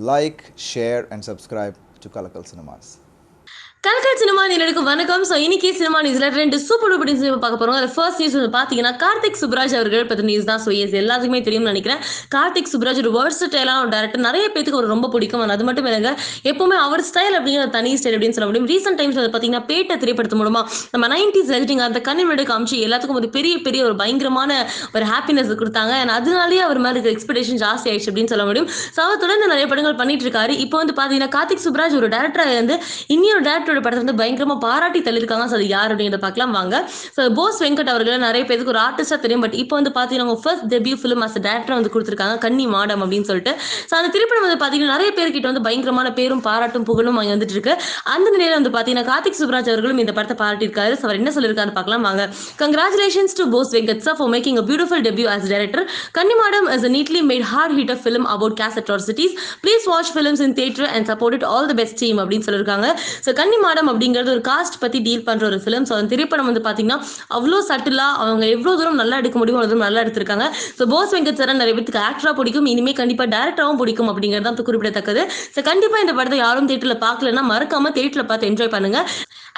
like, share, and subscribe to Kalakal Cinemas. Kalakal cinema நேரடிக்கு வணக்கம். So இன்னைக்கு cinema நியூஸ்ல ரெண்டு சூப்பர் டூப்பர் நியூஸ் பார்க்க போறோம். அதில் ஃபர்ஸ்ட் நியூஸ் வந்து பார்த்தீங்கன்னா கார்த்திக் சுப்ராஜ் அவர்கள் பற்றி நியூஸ் தான். ஸோ எஸ் எல்லாத்துக்குமே தெரியும்னு நினைக்கிறேன். கார்த்திக் சுப்ராஜ் ஒரு வேர்ஸ்டைலான ஒரு டேரக்டர் நிறைய பேருக்கு ஒரு ரொம்ப பிடிக்கும். அது மட்டும் இல்லைங்க எப்பவுமே அவர் ஸ்டைல் அப்படிங்கிற தனி ஸ்டைல் அப்படின்னு சொல்ல முடியும். ரீசெண்ட் டைம்ஸ் வந்து பார்த்தீங்கன்னா பேட்டை திரைப்படத்து மூலமா நம்ம நைன்டிஸ் எடிட்டிங் அந்த கண்ணி விட காமிச்சு எல்லாத்துக்கும் ஒரு பெரிய பெரிய ஒரு பயங்கரமான ஒரு ஹாப்பினஸ் கொடுத்தாங்க. And அதனாலேயே அவர் மேலே இருக்க எக்ஸ்பெக்டேஷன் ஜாஸ்தி ஆயிடுச்சு அப்படின்னு சொல்ல முடியும். ஸோ அவர் தொடர்ந்து நிறைய படங்கள் பண்ணிட்டு இருக்காரு. இப்போ வந்து பார்த்தீங்கன்னா கார்த்திக் சுப்ராஜ் ஒரு டேரக்டராக வந்து இன்னொரு டேரக்டரோட படத்தை வந்து பயங்கரமா பாராட்டி தள்ளியிருக்காங்க. ஸோ அது யார் அப்படிங்கிறத பார்க்கலாம். வாங்க. ஸோ போஸ் வெங்கட் அவர்கள் நிறைய பேருக்கு ஒரு ஆர்டிஸ்டா தெரியும். பட் இப்போ வந்து பார்த்தீங்கன்னா first debut film as director வந்து கொடுத்துருக்காங்க. கன்னி மாடம் அப்படின்னு சொல்லிட்டு. ஸோ அந்த திரைப்படம் வந்து பார்த்தீங்கன்னா நிறைய பேர்கிட்ட வந்து பயங்கரமான பேரும் பாராட்டும் புகழும் அங்கே வந்துட்டு இருக்கு. அந்த நிலையில வந்து பார்த்தீங்கன்னா கார்த்திக் சுப்ராஜ் அவர்களும் இந்த படத்தை பாராட்டியிருக்காரு. ஸோ அவர் என்ன சொல்லியிருக்காரு பார்க்கலாம். வாங்க. Congratulations to Bose Venkat sir for making a beautiful debut as director. Kannimadam is a neatly made hard hitter film about caste atrocities please watch films in theatre and support it all the best team அப்படின்னு சொல்லியிருக்காங்க. So கன்னிமாடம் அப்படிங்கிறது ஒரு cost பத்தி deal பண்ற ஒரு film so அந்த திரைப்படம் வந்து பாத்தீங்கன்னா அவ்வளோ சட்டிலா அவங்க எவ்வளவு தூரம் நல்லா எடுக்க முடியும் அவ்வளோ தூரம் நல்லா எடுத்திருக்காங்க. ஸோ போஸ் வெங்கட் சரண் நிறைய பேருக்கு ஆக்டரா பிடிக்கும். இனிமே கண்டிப்பா டேரக்டராகவும் பிடிக்கும் அப்படிங்கிறது தான் குறிப்பிடத்தக்கது. ஸோ கண்டிப்பா இந்த படத்தை யாரும் தேட்டர்ல பார்க்கலன்னா மறக்காம தேட்டர்ல பார்த்து என்ஜாய் பண்ணுங்க.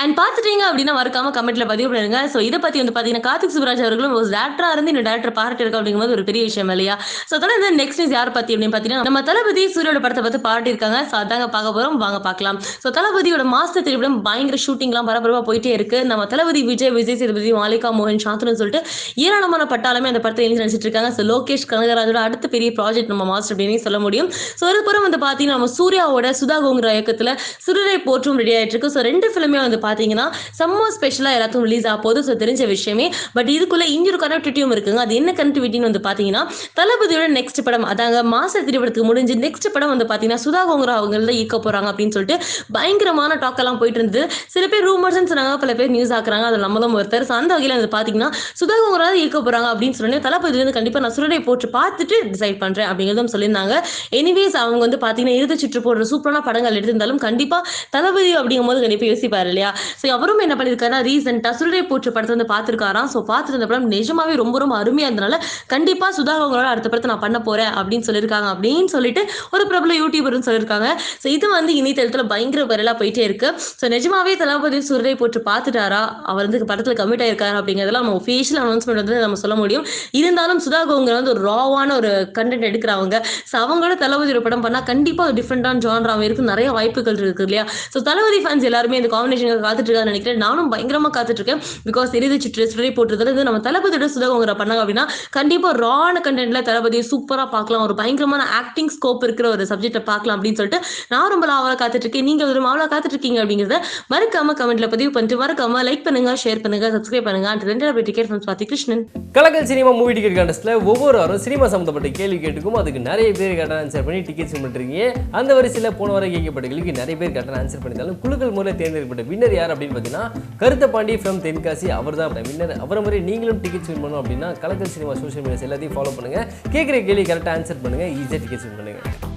அண்ட் பார்த்துட்டீங்க அப்படின்னா மறக்காம கமெண்ட்ல பதிவு பண்ணுங்க. ஸோ இதை பத்தி வந்து பாத்தீங்கன்னா கார்த்திக் சுப்ராஜ் அவர்களும் ஒரு டேரக்டரா இருந்து இந்த டேரக்டர் பாராட்டி இருக்கு அப்படிங்கும்போது ஒரு பெரிய விஷயம் இல்லையா? ஸோ தொடர்ந்து நெக்ஸ்ட் நியூஸ் யார் பத்தி அப்படின்னு பாத்தீங்கன்னா நம்ம தளபதி சூரியோட படத்தை பத்தி பாராட்டியிருக்காங்க. ஸோ அதாங்க பார்க்க போறோம். வாங்க பார்க்கலாம். ஸோ தளபதியோட மாசத்தை திரைப்படம் பயங்கர ஷூட்டிங்லாம் பரபரப்பா போயிட்டே இருக்கு. நம்ம தளபதி விஜய் விஜய் சேதுபதி மாலிகா மோகன் சாந்தனு சொல்லிட்டு ஏராளமான பட்டாலுமே அந்த படத்தை எழுதி நடிச்சிட்டு இருக்காங்க. ஸோ லோகேஷ் கனகராஜோட அடுத்த பெரிய ப்ராஜெக்ட் நம்ம மாஸ்டர் அப்படின்னு சொல்ல முடியும். ஸோ ஒரு புறம் வந்து பார்த்தீங்கன்னா நம்ம சூர்யாவோட சுதா கோங்குற இயக்கத்தில் சுடரை போற்றும் ரெடி ஆயிட்டு இருக்கு. ஸோ ரெண்டு ஃபிலிமே வந்து பார்த்தீங்கன்னா செம்ம ஸ்பெஷலாக எல்லாத்துக்கும் ரிலீஸ் ஆக போகுது. ஸோ தெரிஞ்ச விஷயமே. பட் இதுக்குள்ள இன்னொரு கனெக்டிவிட்டியும் இருக்குங்க. அது என்ன கனெக்டிவிட்டின்னு வந்து பார்த்தீங்கன்னா தளபதியோட நெக்ஸ்ட் படம் அதாங்க மாச திரைப்படத்துக்கு முடிஞ்சு நெக்ஸ்ட் படம் வந்து பார்த்தீங்கன்னா சுதா கோங்கரா அவங்க தான் ஈர்க்க அப்படின்னு சொல்லிட்டு பயங்கரமான டாக் எல்லாம் போயிட்டு இருந்தது சில பேர் ரூமர்ஸ்னு சொன்னாங்க பல பேர் நியூஸ் ஆக்குறாங்க அது நம்மளும் ஒருத்தர். ஸோ அந்த வகையில் வந்து பார்த்தீங்கன்னா சுதா இருக்க ஈர்க்க போறாங்க அப்படின்னு சொல்லி தளபதி வந்து கண்டிப்பாக நான் சுரடை போட்டு பார்த்துட்டு டிசைட் பண்றேன் அப்படிங்கிறதும் சொல்லியிருந்தாங்க. எனிவேஸ் அவங்க வந்து பார்த்தீங்கன்னா இறுதி சுற்று போடுற சூப்பரான படங்கள் எடுத்திருந்தாலும் கண்டிப்பாக தளபதி அப்படிங்கும் போது கண்டிப்பாக யோசிப்பார் இல்லையா? ஸோ அவரும் என்ன பண்ணியிருக்காருன்னா ரீசெண்டாக சுரடை போற்று படத்தை வந்து பார்த்துருக்காராம். ஸோ பார்த்துட்டு இந்த படம் நிஜமாவே ரொம்ப ரொம்ப அருமையாக இருந்தனால கண்டிப்பாக சுதா அவங்களோட அடுத்த படத்தை நான் பண்ண போறேன் அப்படின்னு சொல்லியிருக்காங்க. அப்படின்னு சொல்லிட்டு ஒரு பிரபல யூடியூபர்னு சொல்லியிருக்காங்க. ஸோ இது வந்து இணையதளத்தில் பயங்கர வைரலாக போயிட்டே இருக்கு. ஸோ நிஜமாவே தளபதி சூரியனை போற்று பார்த்துட்டாரா? அவர் வந்து படத்தில் கமிட் ஆயிருக்காரு அப்படிங்கிறதெல்லாம் நம்ம ஒஃபிஷியல் அனௌன்ஸ்மெண்ட் வந்து நம்ம சொல்ல முடியும். இருந்தாலும் சுதா கோங்கர் வந்து ஒரு ராவான ஒரு கண்டென்ட் எடுக்கிறவங்க ஸோ அவங்களோட தளபதி ஒரு படம் பண்ணால் கண்டிப்பாக ஒரு டிஃப்ரெண்டான ஜான்ராவும் இருக்கு நிறைய வாய்ப்புகள் இருக்கு இல்லையா? ஸோ தளபதி ஃபேன்ஸ் எல்லாருமே இந்த காம்பினேஷனுக்கு காத்துட்டு இருக்கான்னு நினைக்கிறேன். நானும் பயங்கரமாக காத்துட்ருக்கேன் பிகாஸ் இறுதி சுற்று சுற்றி போட்டுறதுல இது நம்ம தளபதியோட சுதகங்கிற பண்ணாங்க அப்படின்னா கண்டிப்பாக ரான கண்டென்ட்ல தளபதியை சூப்பராக பார்க்கலாம். ஒரு பயங்கரமான ஆக்டிங் ஸ்கோப் இருக்கிற ஒரு சப்ஜெக்ட்டை பார்க்கலாம் அப்படின்னு சொல்லிட்டு நான் ரொம்ப லாவலாக காத்துட்ருக்கேன் நீங்கள் ஒரு மாவலாக காத்துட்ருக்கீங்க அப்படிங்க அப்படிங்கிறத மறக்காம கமெண்ட்ல பதிவு பண்ணிட்டு மறக்காம லைக் பண்ணுங்க ஷேர் பண்ணுங்க சப்ஸ்கிரைப் பண்ணுங்க. And ticket friends Krishnan Kalakkal cinema movie ticket கான்டெஸ்ட்டில் ஒவ்வொரு வாரம் சினிமா சம்மந்தப்பட்ட கேள்வி கேட்டுக்கும் அதுக்கு நிறைய பேர் கரெக்டாக ஆன்சர் பண்ணி டிக்கெட் வின் பண்ணிருக்கீங்க அந்த வரிசையில் போன வாரம் கேட்கப்பட்ட கேள்விக்கு நிறைய பேர் கரெக்டாக ஆன்சர் பண்ணியிருந்தாலும் குழுக்கள் முறையில் தேர்ந்தெடுக்கப்பட்ட வின்னர் யார் அப்படின்னு பார்த்தீங்கன்னா கருத்த பாண்டி ஃப்ரம் தென்காசி அவர் தான் வின்னர் அவரை மாதிரி நீங்களும் டிக்கெட் வின் பண்ணணும் அப்படின்னா கலக்கல் சினிமா சோஷியல் மீடியாஸ் எல்லாத்தையும் ஃபாலோ பண்ணுங்கள் கேட்குற கேள்வி கரெக்டாக ஆன்சர் பண்ணுங்கள் ஈஸியாக டிக்கெட் வின் பண்ணுங்கள்